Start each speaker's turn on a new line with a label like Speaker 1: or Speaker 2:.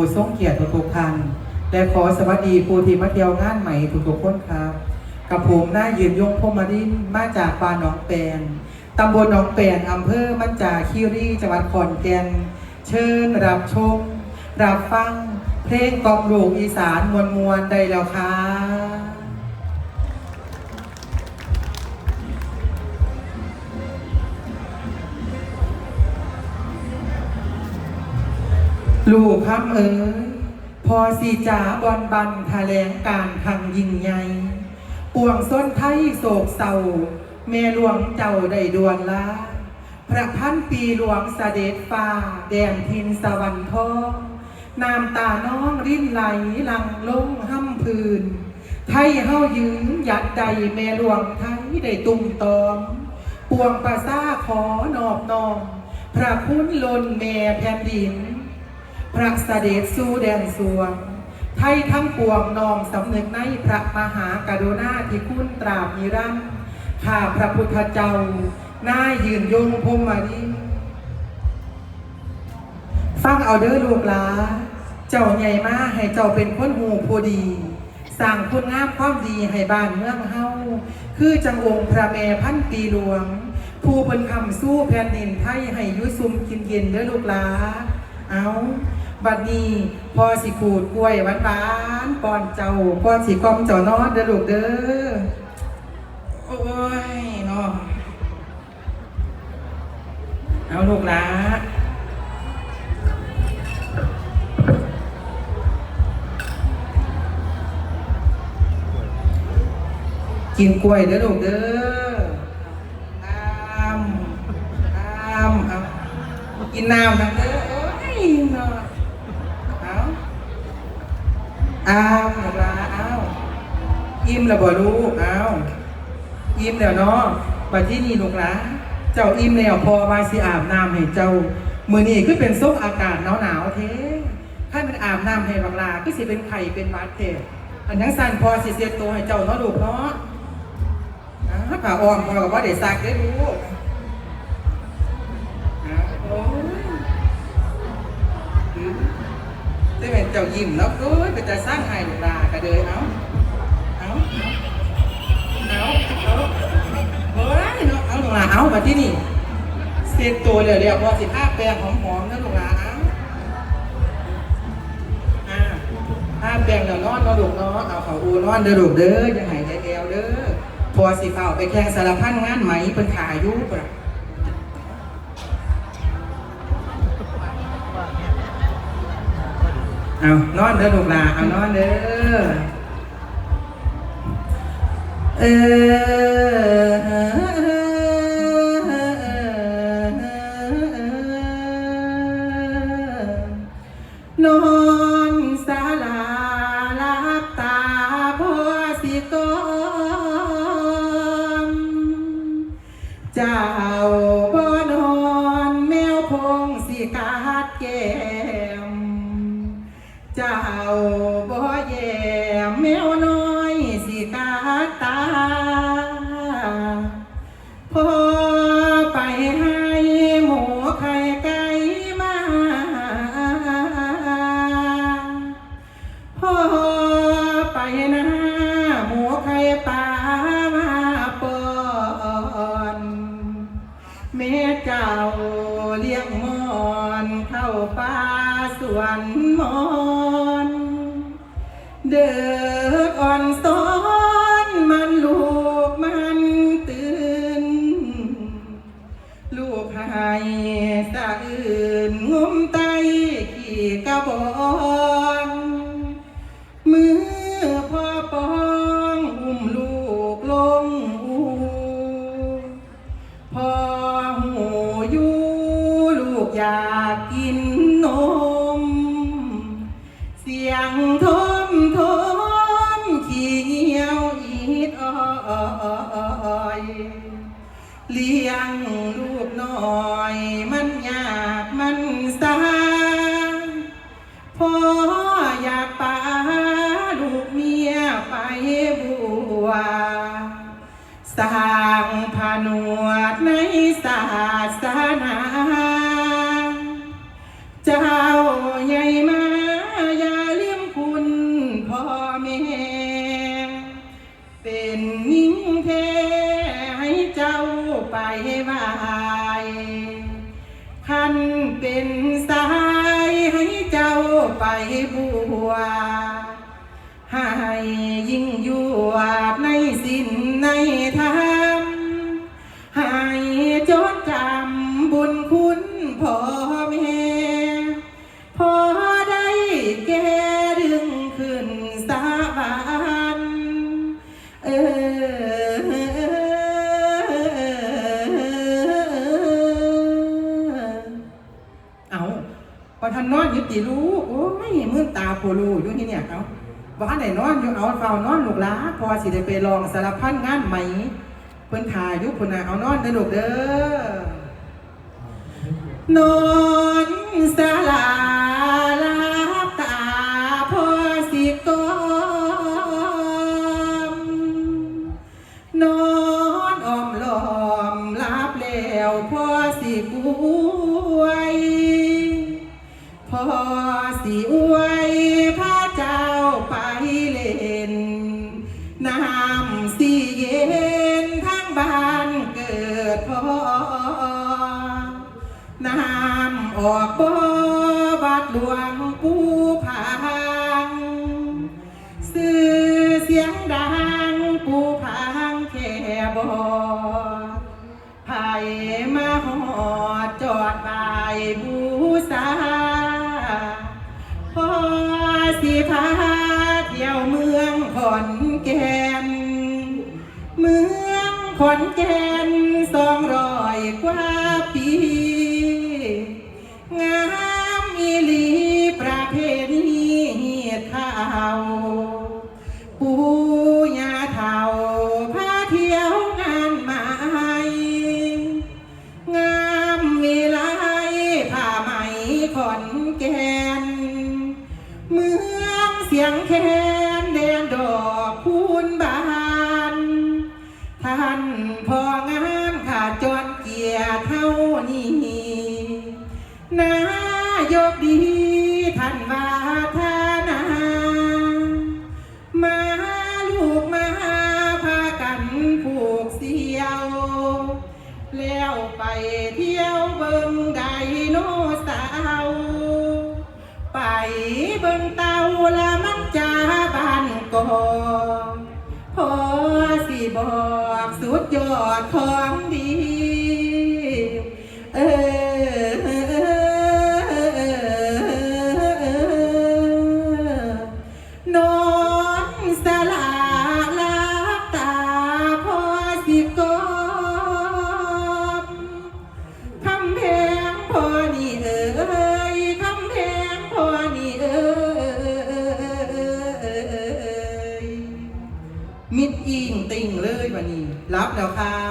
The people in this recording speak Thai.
Speaker 1: ผู้ทรงเกียรติทุกๆท่านและขอสวัสดีผู้ที่มาเที่ยวงานใหม่ทุกๆคนครับ กับผมหน้ายืนยงพรหมดินมาจากบ้านหนองแปนตำบลหนองแปนอำเภอมัจจาคีรีจังหวัดขอนแก่นเชิญรับชม รับฟัง เพลงกลมหลูกอีสานมวลมวลๆได้แล้วครับ ลูกคำเอ๋ยพอสีจ๋าบอนบันแถลงการทางยิ่งใหญ่ปวงส้นไทยโศกเศร้าแม่หลวงเจ้าได้ดวนลาพระพันปีหลวงเสด็จฟ้า แดนทินสวรรค์ทองน้ำตาน้องริ้นไหลหลังลงห้ำพื้น ไทยเฮายืนหยัดใดแม่หลวงไทยได้ตุ้มตอม ปวงประซาขอนอบนอมพระคุณลนแม่แผ่นดิน พระเสด็จสู่แดนสวง ไทยทั้งปวงน้อมสำนึกในพระมหากรุณาธิคุณตราบนิรันดร์ข้าพระพุทธเจ้านายืนยงพรหมดินฟังเอาเด้อลูกหลาเจ้าใหญ่มาให้เจ้าเป็นคนหูผู้ดีสร้างคุณงามความดีให้บ้านเมืองเฮาคือจังองค์พระแม่พันปีหลวง ผู้เป็นคำสู้แผ่นดินไทยให้ยุซุมกินเย็นเด้อลูกหลาเอา บัดนี้พอสิขูดกล้วยหวานหวานๆป้อนเจ้าพอสิกอมเจ้านอนเด้อลูกเด้อโอ้ยเนาะเอาลูกหลากินกล้วยเด้อลูกเด้ออ้ามอ้ามเอากินน้ำนะเด้อโอ้ยเนาะเอา อ้ามลูกหลาเอาวอิ่มแล้วบ่ลูกเอาวอิ่มแล้วเนาะบัดที่นี่ลูกหลาเจ้าอิ่มแล้วพอวาสิอาบน้ำให้เจ้ามือนี้คือเป็นซุกอากาศหนาวๆเท้ถ้ามันอาบน้ำให้บักลาก็สิเป็นไข่เป็นหวัดเท้อันนั้นสั่นพอสิเสียตัวให้เจ้าเนาะลูกเนาะอ่าวผ่าอ่อนพอกับว่าเดี๋ยวซักได้ลู ได้เป็นเจ้ายิ้มแล้วก็เป็นจะสร้างให้ลูกหลากระเดยเอาเอาเอาเอาเฮ้ยเนาะเอาลูกหลาเอามาที่นี่เสียตัวเดี๋ยวเดี๋ยวพอสิผ้าแปรงหอมๆนะลูกหลาเอาอ่าผ้าแปรงเดี๋ยวนอนนาะลูกเนาะเอาเขาอูนอนเด้อลูกเด้อยังไงใจแอวเด้อพอสิเฝ้าไปแข่งสารพันงานไหมเพิ่นขายอยู่ปะ เอานอนเด้อลูกหลานเอานอนเด้อเออนอนสาลาลับตาพอสิกมเจ้าบ่นอนแมวพงสิกาดแก เจ้าบ่แย่แมวน้อยสิกาตาพอไปให้หมูไข่ไก่มาพอไปนะหมูไข่ปลามาปอนแม่เจ้าเลี้ยงมอนเข้าป่าสวนมอน เด็กอ่อนซ้อนมันลูกมันตื่น ลูกหายสะอื่นงุมไตขี่กระบอก ออยากปาลูกเมียไปบัวสร้างผนวดในศาสนาเจ้าใหญ่มาอย่าเลี้ยมคุณพ่อแม่เป็นนิ่งเทให้เจ้าไปวายขันเป็นสา บัวให้ยิ่งยวดในสินในธรรมให้จดจำบุญคุณพ่อแม่พอได้แก่ดึงขึ้นสาบานเออเอาพอท่านนอนอยู่ตีลูกโอ้ ยมื่นตาโพลูอยู่ที่เนี่ยเขาว่าไหนนอนอยู่เอาเฝ้านอนลูกหลาพอสิได้ไปลองสารพันงานไหมเพิ่นทายอยุพุ่นนะเอานอนได้ลูกเด้อนอนสลาลา ออกบ่วัดหลวงปู่พังสื่อเสียงดังปูพังแค่บอดไผมาหอดจอดบายบูษาพอสิพาเที่ยวเมืองขอนแก่นเมืองขอนแก่นสองร้อยกว่าปี ลีประเพณีเท่าปูยาเท่าพาเที่ยวงานใหม่งามวิไลผ้าไหมขอนแก่นเมืองเสียงแคนแดงดอกคูณบานท่านพองานขาดจรเกียรเท่านี้ ยกดีท่านวาทานา มาลูกมาพากันผูกเสียว แล้วไปเที่ยวเบิงไดโนเสาร์ไปเบิงเต่าละมันจาบ้านกองพอสิบอกสุดยอดของดี รับแล้วค่ะ